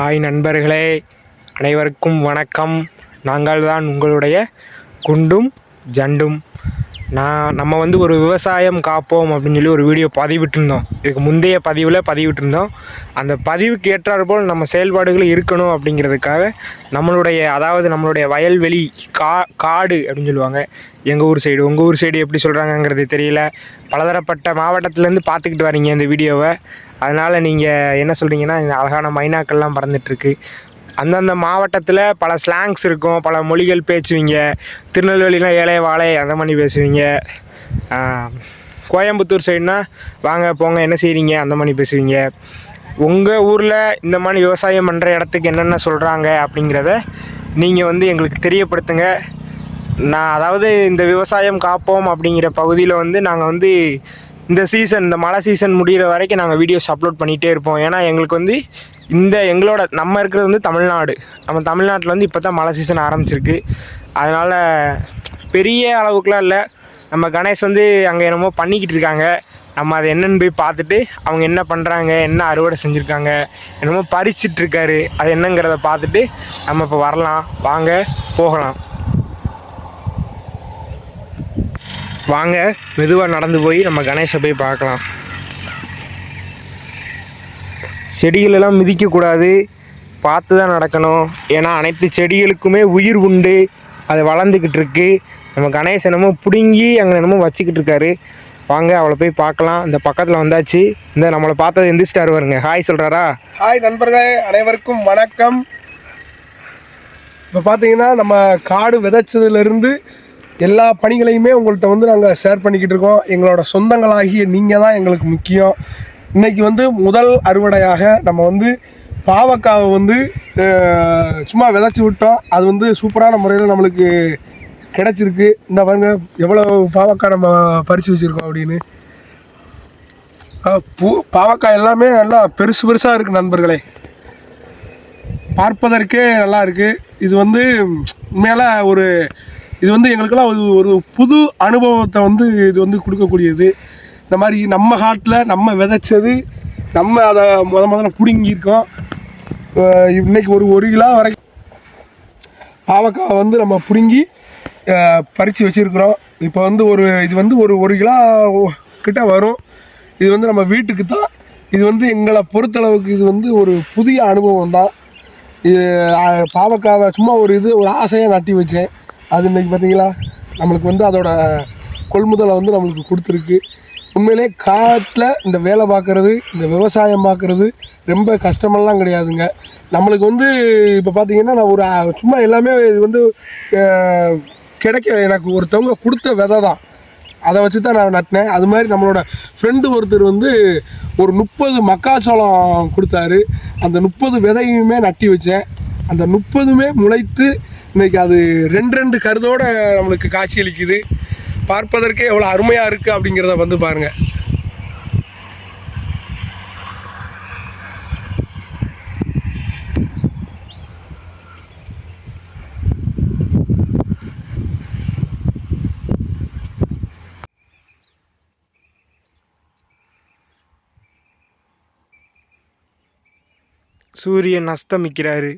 Hi நண்பர்களே அனைவருக்கும் வணக்கம். நாங்கள் தான் உங்களுடைய குண்டும் ஜண்டும். நான் நம்ம வந்து ஒரு விவசாயம் காப்போம் அப்படின்னு சொல்லி ஒரு வீடியோ பதிவிட்டிருந்தோம். இதுக்கு முந்தைய பதிவில் பதிவிட்டிருந்தோம். அந்த பதிவுக்கு ஏற்றாற்போல் நம்ம செயல்பாடுகள் இருக்கணும் அப்படிங்கிறதுக்காக நம்மளுடைய அதாவது நம்மளுடைய வயல்வெளி கா காடு அப்படின்னு சொல்லுவாங்க. எங்கள் ஊர் சைடு உங்கள் ஊர் சைடு எப்படி சொல்கிறாங்கங்கிறது தெரியல. பலதரப்பட்ட மாவட்டத்துலேருந்து பார்த்துக்கிட்டு வரீங்க இந்த வீடியோவை. அதனால் நீங்கள் என்ன சொல்கிறீங்கன்னா இந்த அழகான மைனாக்கள்லாம் பறந்துட்டுருக்கு. அந்தந்த மாவட்டத்தில் பல ஸ்லாங்ஸ் இருக்கும். பல மொழிகள் பேசுவீங்க. திருநெல்வேலினா ஏழை வாழை அந்த மாதிரி பேசுவீங்க. கோயம்புத்தூர் சைடுனா வாங்க போங்க என்ன செய்கிறீங்க அந்த மாதிரி பேசுவீங்க. உங்கள் ஊரில் இந்த மாதிரி விவசாயம் பண்ணுற இடத்துக்கு என்னென்ன சொல்கிறாங்க அப்படிங்கிறத நீங்கள் வந்து எங்களுக்கு தெரியப்படுத்துங்க. நான் அதாவது இந்த விவசாயம் காப்போம் அப்படிங்கிற பகுதியில் வந்து நாங்கள் வந்து இந்த சீசன் இந்த மழை சீசன் முடிகிற வரைக்கும் நாங்கள் வீடியோஸ் அப்லோட் பண்ணிகிட்டே இருப்போம். ஏன்னா எங்களுக்கு வந்து இந்த எங்களோட நம்ம இருக்கிறது வந்து தமிழ்நாடு. நம்ம தமிழ்நாட்டில் வந்து இப்போ தான் மழை சீசன் ஆரம்பிச்சிருக்கு. அதனால் பெரிய அளவுக்குலாம் இல்லை. நம்ம கணேஷ் வந்து அங்கே என்னமோ பண்ணிக்கிட்டு இருக்காங்க. நம்ம அதை என்னென்னு போய் பார்த்துட்டு அவங்க என்ன பண்ணுறாங்க என்ன அறுவடை செஞ்சுருக்காங்க என்னமோ பறிச்சிட்ருக்காரு அது என்னங்கிறத பார்த்துட்டு நம்ம இப்போ வரலாம். வாங்க போகலாம். வாங்க மெதுவாக நடந்து போய் நம்ம கணேஷை போய் பார்க்கலாம். செடிகளெல்லாம் மிதிக்கக்கூடாது. பார்த்து தான் நடக்கணும். ஏன்னா அனைத்து செடிகளுக்குமே உயிர் உண்டு. அது வளர்ந்துக்கிட்டு இருக்கு நம்ம கணேஷ் என்னமோ பிடுங்கி அங்கே என்னமோ வச்சுக்கிட்டு இருக்காரு வாங்க அவளை போய் பார்க்கலாம். இந்த பக்கத்தில் வந்தாச்சு. இந்த நம்மளை பார்த்தது எந்திரிச்சிட்டாரு வருங்க? ஹாய் சொல்கிறாரா ஹாய் நண்பர்களே அனைவருக்கும் வணக்கம். இப்போ பார்த்தீங்கன்னா நம்ம காடு விதைச்சதுலேருந்து எல்லா பணிகளையுமே உங்கள்கிட்ட வந்து நாங்கள் ஷேர் பண்ணிக்கிட்டு இருக்கோம். எங்களோட சொந்தங்களாகிய நீங்கள் தான் எங்களுக்கு முக்கியம். இன்றைக்கி வந்து முதல் அறுவடையாக நம்ம வந்து பாவக்காவை வந்து சும்மா விதைச்சி விட்டோம். அது வந்து சூப்பரான முறையில் நம்மளுக்கு கிடச்சிருக்கு. இந்த பாருங்க எவ்வளோ பாவக்காய் நம்ம பறித்து வச்சுருக்கோம் அப்படின்னு. பூ பாவக்காய் எல்லாமே நல்லா பெருசு பெருசாக இருக்குது நண்பர்களே. பார்ப்பதற்கே நல்லா இருக்குது இது வந்து மேலே ஒரு இது வந்து எங்களுக்கெல்லாம் ஒரு ஒரு புது அனுபவத்தை வந்து இது வந்து கொடுக்கக்கூடியது. இந்த மாதிரி நம்ம காட்டில் நம்ம விதைச்சது நம்ம அதை முத முதல்ல பிடுங்கியிருக்கோம். இன்றைக்கி இன்னைக்கு ஒரு ஒரு கிலோ வரைக்கும் பாவக்காய் வந்து நம்ம பிடுங்கி பறித்து வச்சுருக்குறோம். இப்போ வந்து ஒரு இது வந்து ஒரு ஒரு கிலோ கிட்ட வரும். இது வந்து நம்ம வீட்டுக்கு தான். இது வந்து எங்களை பொறுத்தளவுக்கு இது வந்து ஒரு புதிய அனுபவம் தான். இது பாவக்காவை சும்மா ஒரு இது ஒரு ஆசையாக நட்டி வச்சேன். அது இன்னைக்கு பார்த்தீங்களா? நம்மளுக்கு வந்து அதோட கொள்முதலை வந்து நம்மளுக்கு கொடுத்துருக்கு. உண்மையிலே காட்டில் இந்த வேலை பார்க்குறது இந்த விவசாயம் பார்க்குறது ரொம்ப கஷ்டமெல்லாம் கிடையாதுங்க. நம்மளுக்கு வந்து இப்போ பார்த்தீங்கன்னா நான் ஒரு சும்மா எல்லாமே இது வந்து கிடைக்க எனக்கு ஒருத்தவங்க கொடுத்த விதை தான். அதை வச்சு தான் நான் நட்டினேன். அது மாதிரி நம்மளோட ஃப்ரெண்டு ஒருத்தர் வந்து ஒரு முப்பது மக்காச்சோளம் கொடுத்தாரு. அந்த முப்பது விதையுமே நட்டி வச்சேன். அந்த முப்பதுமே முளைத்து இன்னைக்கு அது ரெண்டு ரெண்டு கருதோட நம்மளுக்கு காட்சியளிக்குது பார்ப்பதற்கே எவ்வளோ அருமையாக இருக்குது அப்படிங்கிறத வந்து பாருங்கள் சூரியன் அஸ்தமிக்கிறாரு.